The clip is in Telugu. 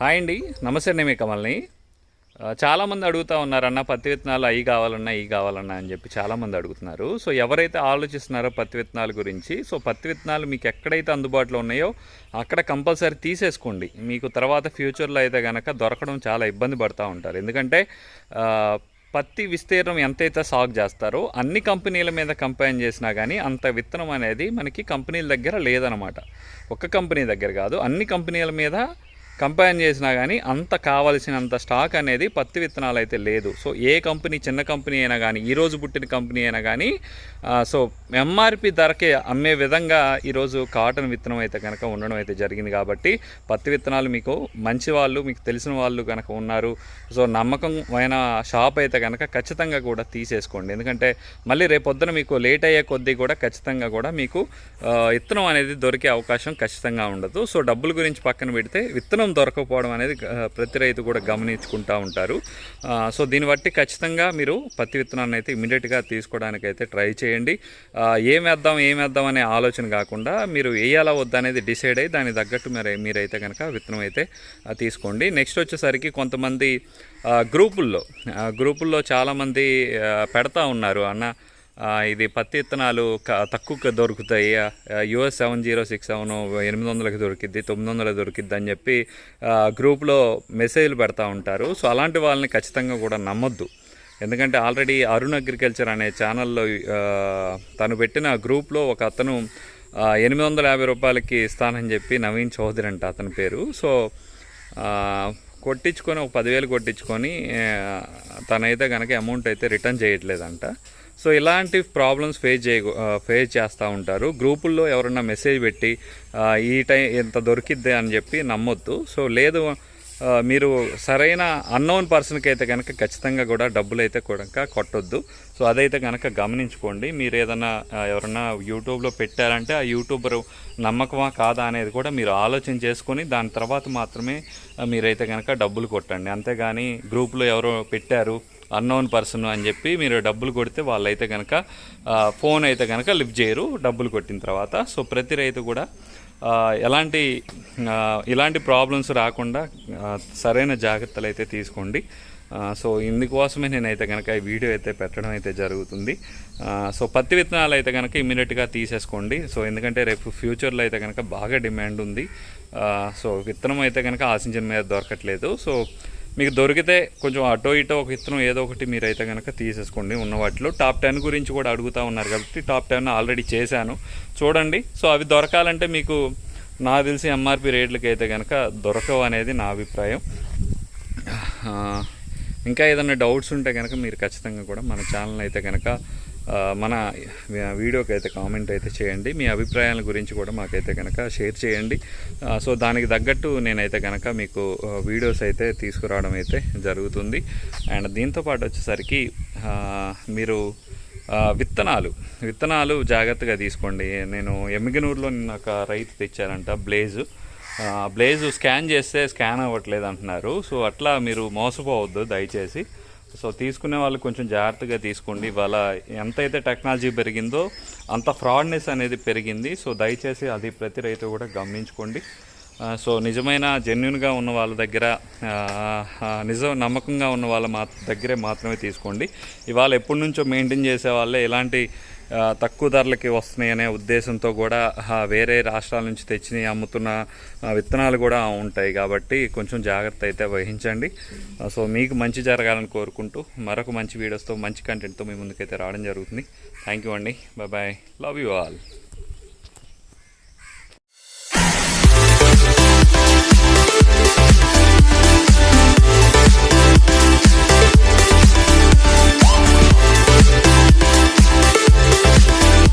హాయ్ అండి. నమస్తే నేను మీ కమల్ని. చాలామంది అడుగుతూ ఉన్నారన్న పత్తి విత్తనాలు అవి కావాలన్నా ఇవి కావాలన్నా అని చెప్పి చాలామంది అడుగుతున్నారు. సో ఎవరైతే ఆలోచిస్తున్నారో పత్తి విత్తనాల గురించి సో పత్తి విత్తనాలు మీకు ఎక్కడైతే అందుబాటులో ఉన్నాయో అక్కడ కంపల్సరీ తీసేసుకోండి. మీకు తర్వాత ఫ్యూచర్లో అయితే కనుక దొరకడం చాలా ఇబ్బంది పడుతూ ఉంటారు. ఎందుకంటే పత్తి విస్తీర్ణం ఎంతైతే సాగు చేస్తారో అన్ని కంపెనీల మీద కంపైన్ చేసినా కానీ అంత విత్తనం అనేది మనకి కంపెనీల దగ్గర లేదనమాట ఒక్క కంపెనీ దగ్గర కాదు అన్ని కంపెనీల మీద కంపేర్ చేసినా కానీ అంత కావలసినంత స్టాక్ అనేది పత్తి విత్తనాలు అయితే లేదు. సో ఏ కంపెనీ చిన్న కంపెనీ అయినా కానీ ఈరోజు పుట్టిన కంపెనీ అయినా కానీ సో ఎంఆర్పి ధరకే అమ్మే విధంగా ఈరోజు కాటన్ విత్తనం అయితే కనుక ఉండడం అయితే జరిగింది కాబట్టి పత్తి విత్తనాలు మీకు మంచి వాళ్ళు మీకు తెలిసిన వాళ్ళు కనుక ఉన్నారు. సో నమ్మకం అయిన షాప్ అయితే కనుక ఖచ్చితంగా కూడా తీసేసుకోండి. ఎందుకంటే మళ్ళీ రేపొద్దున మీకు లేట్ అయ్యే కొద్దీ కూడా ఖచ్చితంగా కూడా మీకు విత్తనం అనేది దొరికే అవకాశం ఖచ్చితంగా ఉండదు. సో డబ్బుల గురించి పక్కన పెడితే విత్తనం దొరకకపోవడం అనేది ప్రతి రైతు కూడా గమనించుకుంటూ ఉంటారు. సో దీన్ని బట్టి ఖచ్చితంగా మీరు పత్తి విత్తనాన్ని అయితే ఇమీడియట్గా తీసుకోవడానికి అయితే ట్రై చేయండి. ఏం వేద్దాం ఏం వేద్దాం అనే ఆలోచన కాకుండా మీరు వేయాలా వద్దా అనేది డిసైడ్ అయ్యి దానికి తగ్గట్టు మీరు మీరైతే కనుక విత్తనం అయితే తీసుకోండి. నెక్స్ట్ వచ్చేసరికి కొంతమంది గ్రూపుల్లో గ్రూపుల్లో చాలామంది పెడతా ఉన్నారు. అన్న ఇది పత్తి విత్తనాలు క- తక్కువగా దొరుకుతాయి. US seven zero six seven ఎనిమిది వందలకి దొరికిద్ది తొమ్మిది వందలకి దొరికిద్ది అని చెప్పి గ్రూప్లో మెసేజ్లు పెడతా ఉంటారు. సో అలాంటి వాళ్ళని ఖచ్చితంగా కూడా నమ్మొద్దు. ఎందుకంటే ఆల్రెడీ అరుణ్ అగ్రికల్చర్ అనే ఛానల్లో తను పెట్టిన గ్రూప్లో ఒక అతను ఎనిమిది వందల యాభై రూపాయలకి ఇస్తానని చెప్పి నవీన్ చౌదరి అంట అతని పేరు. సో కొట్టించుకొని ఒక పదివేలు కొట్టించుకొని తనైతే కనుక అమౌంట్ అయితే రిటర్న్ చేయట్లేదంట. సో ఇలాంటి ప్రాబ్లమ్స్ ఫేస్ చేయ ఫేస్ చేస్తూ ఉంటారు. గ్రూపుల్లో ఎవరన్నా మెసేజ్ పెట్టి ఈ టైం ఇంత దొరికిద్ది అని చెప్పి నమ్మొద్దు. సో లేదు మీరు సరైన అన్నోన్ పర్సన్కి అయితే కనుక ఖచ్చితంగా కూడా డబ్బులు అయితే కనుక కొట్టొద్దు. సో అదైతే కనుక గమనించుకోండి. మీరు ఏదైనా ఎవరన్నా యూట్యూబ్లో పెట్టారంటే ఆ యూట్యూబర్ నమ్మకమా కాదా అనేది కూడా మీరు ఆలోచన చేసుకొని దాని తర్వాత మాత్రమే మీరైతే కనుక డబ్బులు కొట్టండి. అంతేగాని గ్రూప్లో ఎవరో పెట్టారు అన్నోన్ పర్సన్ అని చెప్పి మీరు డబ్బులు కొడితే వాళ్ళైతే కనుక ఫోన్ అయితే కనుక లిఫ్ట్ చేయరు డబ్బులు కొట్టిన తర్వాత. సో ప్రతి రైతు కూడా ఎలాంటి ఇలాంటి ప్రాబ్లమ్స్ రాకుండా సరైన జాగ్రత్తలు అయితే తీసుకోండి. సో ఇందుకోసమే నేనైతే కనుక ఈ వీడియో అయితే పెట్టడం అయితే జరుగుతుంది. సో పత్తి విత్తనాలు అయితే కనుక ఇమీడియట్గా తీసేసుకోండి. సో ఎందుకంటే రేపు ఫ్యూచర్లో అయితే కనుక బాగా డిమాండ్ ఉంది. సో విత్తనం అయితే కనుక ఆశించిన మీద దొరకట్లేదు. సో మీకు దొరికితే కొంచెం అటో ఇటో ఒక విత్తనం ఏదో ఒకటి మీరైతే కనుక తీసేసుకోండి ఉన్న వాటిలో. టాప్ టెన్ గురించి కూడా అడుగుతూ ఉన్నారు కాబట్టి టాప్ టెన్ ఆల్రెడీ చేశాను. చూడండి. సో అవి దొరకాలంటే మీకు నాకు తెలిసి ఎంఆర్పి రేట్లకి అయితే కనుక దొరకవు అనేది నా అభిప్రాయం. ఇంకా ఏదైనా డౌట్స్ ఉంటే కనుక మీరు ఖచ్చితంగా కూడా మన ఛానల్ అయితే కనుక మన వీడియోకి అయితే కామెంట్ అయితే చేయండి. మీ అభిప్రాయాల గురించి కూడా మాకైతే కనుక షేర్ చేయండి. సో దానికి తగ్గట్టు నేనైతే కనుక మీకు వీడియోస్ అయితే తీసుకురావడం అయితే జరుగుతుంది. అండ్ దీంతో పాటు వచ్చేసరికి మీరు విత్తనాలు. విత్తనాలు జాగ్రత్తగా తీసుకోండి. నేను ఎమ్మిగనూరులో నిన్న ఒక రైతు తెచ్చారంట బ్లేజు. బ్లేజ్ స్కాన్ చేస్తే స్కాన్ అవ్వట్లేదు అంటున్నారు. సో అట్లా మీరు మోసపోవద్దు దయచేసి. సో తీసుకునే వాళ్ళు కొంచెం జాగ్రత్తగా తీసుకోండి. ఇవాళ ఎంతైతే టెక్నాలజీ పెరిగిందో అంత ఫ్రాడ్నెస్ అనేది పెరిగింది. సో దయచేసి అది ప్రతి రైతు కూడా గమనించుకోండి. సో నిజమైన జెన్యున్గా ఉన్న వాళ్ళ దగ్గర నిజం నమ్మకంగా ఉన్న వాళ్ళ మా దగ్గరే మాత్రమే తీసుకోండి. ఇవాళ ఎప్పటి నుంచో మెయింటైన్ చేసే వాళ్ళే ఇలాంటి తక్కువ ధరలకి వస్తున్నాయి అనే ఉద్దేశంతో కూడా వేరే రాష్ట్రాల నుంచి తెచ్చి అమ్ముతున్న విత్తనాలు కూడా ఉంటాయి కాబట్టి కొంచెం జాగ్రత్త అయితే వహించండి. సో మీకు మంచి జరగాలని కోరుకుంటూ మరొక మంచి వీడియోస్తో మంచి కంటెంట్తో మీ ముందుకైతే రావడం జరుగుతుంది. థ్యాంక్ యూ అండి బాయ్ లవ్ యూ ఆల్.